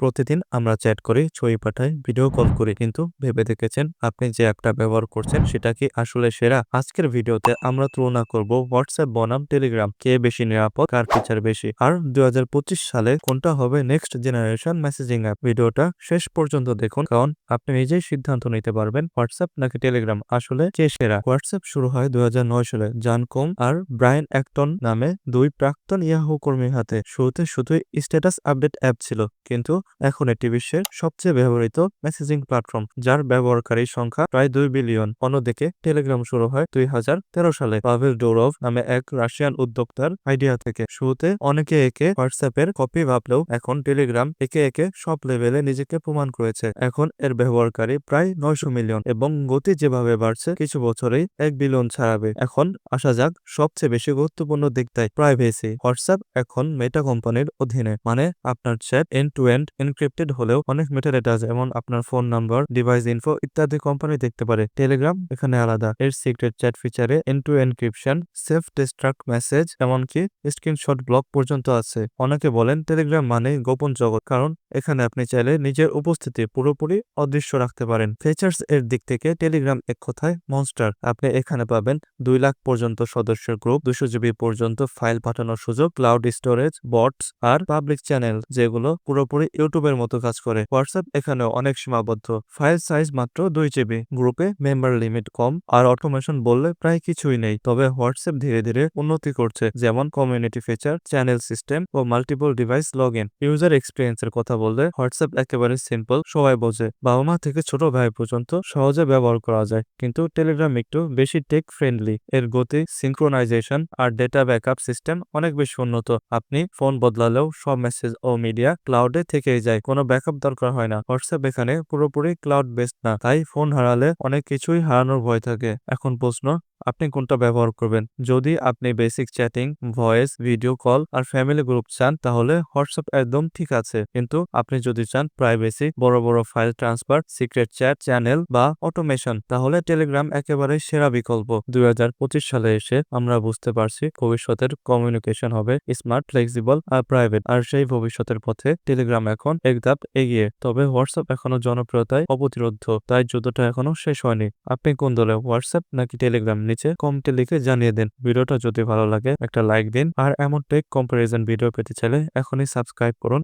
প্রতিদিন আমরা চ্যাট করি, ছবি পাঠাই, ভিডিও কল করি। কিন্তু ভেবে দেখেছেন আপনি যে অ্যাপটা ব্যবহার করছেন সেটা কি আসলে সেরা? আজকের ভিডিওতে আমরা তুলনা করব হোয়াটসঅ্যাপ বনাম টেলিগ্রাম কে বেশি নিরাপদ কার ফিচার বেশি? আর দু হাজার পঁচিশ সালে কোনটা হবে নেক্সট জেনারেশন মেসেজিং অ্যাপ ভিডিওটা শেষ পর্যন্ত দেখুন কারণ আপনি নিজেই সিদ্ধান্ত নিতে পারবেন হোয়াটসঅ্যাপ নাকি টেলিগ্রাম আসলে কে সেরা? হোয়াটসঅ্যাপ শুরু হয় দুই হাজার নয় সালে। Jan কোম আর ব্রায়ান অ্যাক্টন নামে দুই প্রাক্তন ইয়াহু কর্মীর হাতে। শুরুতে শুধুই স্ট্যাটাস আপডেট অ্যাপ ছিল কিন্তু এখন এটি বিশ্বের সবচেয়ে ব্যবহৃত মেসেজিং প্ল্যাটফর্ম যার ব্যবহারকারী সংখ্যা প্রায় দুই বিলিয়ন অন্যদিকে টেলিগ্রাম শুরু হয় দুই হাজার তেরো সালে। পাভেল ডোরভ নামে এক রাশিয়ান উদ্যোক্তার আইডিয়া থেকে। শুরুতে অনেকে একে হোয়াটসঅ্যাপের কপি ভাবলেও এখন টেলিগ্রাম একে একে সব লেভেলে নিজেকে প্রমাণ করেছে। এখন এর ব্যবহারকারী প্রায় নয়শো মিলিয়ন এবং গতি যেভাবে বাড়ছে, কিছু বছরেই এক বিলিয়ন ছাড়াবে। এখন আসা যাক সবচেয়ে বেশি গুরুত্বপূর্ণ দিকটাই প্রাইভেসি হোয়াটসঅ্যাপ এখন মেটা কোম্পানির অধীনে মানে আপনার chat end to end encrypted হলেও অনেক মেটাডেটা যেমন আপনার ফোন নাম্বার ডিভাইস ইনফো ইত্যাদি কোম্পানি দেখতে পারে। টেলিগ্রাম এখানে আলাদা। এর secret chat ফিচারে end to encryption self destruct message এমনকি স্ক্রিনশট ব্লক পর্যন্ত আছে। অনেকে বলেন টেলিগ্রাম মানে গোপন জগৎ, কারণ এখানে আপনি চাইলে নিজের উপস্থিতি পুরোপুরি অদৃশ্য রাখতে পারেন। ফিচার্স এর দিক থেকে টেলিগ্রাম এক কথায় মনস্টার আপনি এখানে পাবেন দুই লাখ পর্যন্ত সদস্যের গ্রুপ দুশো জিবি পর্যন্ত ফাইল পাঠানোর সুযোগ ক্লাউড স্টোরেজ বটস আর পাবলিক চ্যানেল যেগুলো পুরোপুরি ইউটিউবের মতো কাজ করে। হোয়াটসঅ্যাপ এখানে অনেক সীমাবদ্ধ। ফাইল সাইজ মাত্র দুই জিবি। গ্রুপে মেম্বার লিমিট কম আর অটোমেশন বললে প্রায় কিছুই নেই। তবে হোয়াটসঅ্যাপ ধীরে ধীরে উন্নতি করছে, যেমন community feature, channel system O multiple device log in user এক্সপিরিয়েন্সের কথা বললে হোয়াটসঅ্যাপ একেবারে সিম্পল, সবাই বোঝে। বাবা মা থেকে ছোট ভাই পর্যন্ত সহজে ব্যবহার করা যায়, কিন্তু টেলিগ্রাম একটু বেশি টেক ফ্রেন্ডলি এর গতি সিনক্রোনাইজেশন আর ডেটা ব্যাকআপ সিস্টেম অনেক বেশি উন্নত। আপনি ফোন বদলালেও সব মেসেজ ও মিডিয়া ক্লাউডে থেকেই যায়, কোনো ব্যাকআপ দরকার হয় না। হোয়াটসঅ্যাপ এখানে পুরোপুরি ক্লাউড বেসড না, তাই ফোন হারালে অনেক কিছুই হারানোর ভয় থাকে। এখন প্রশ্ন আপনি কোনটা ব্যবহার করবেন? যদি আপনি basic chatting voice video call আর ফ্যামিলি গ্রুপ চান, তাহলে হোয়াটসঅ্যাপ একদম ঠিক আছে। কিন্তু আপনি যদি চান প্রাইভেসি বড় বড় file transfer secret chat channel বা অটোমেশন তাহলে টেলিগ্রাম একেবারে সেরা বিকল্প। দুই হাজার পঁচিশ সালে এসে আমরা বুঝতে পারছি ভবিষ্যতের কমিউনিকেশন হবে স্মার্ট ফ্লেক্সিবল আর প্রাইভেট আর সেই ভবিষ্যতের পথে টেলিগ্রাম এখন এক ধাপ এগিয়ে। তবে হোয়াটসঅ্যাপ এখনও জনপ্রিয়তায় অপ্রতিরোধ তাই যুদ্ধটা এখনও শেষ হয়নি। আপনি কোন দলে হোয়াটসঅ্যাপ নাকি টেলিগ্রাম নিচে কমতে লিখে জানিয়ে দিন। ভিডিওটা যদি ভালো লাগে, একটা লাইক দিন। আর এমন টেক কম্পারিজন ভিডিও পেতে চাইলে এখনই সাবস্ক্রাইব করুন।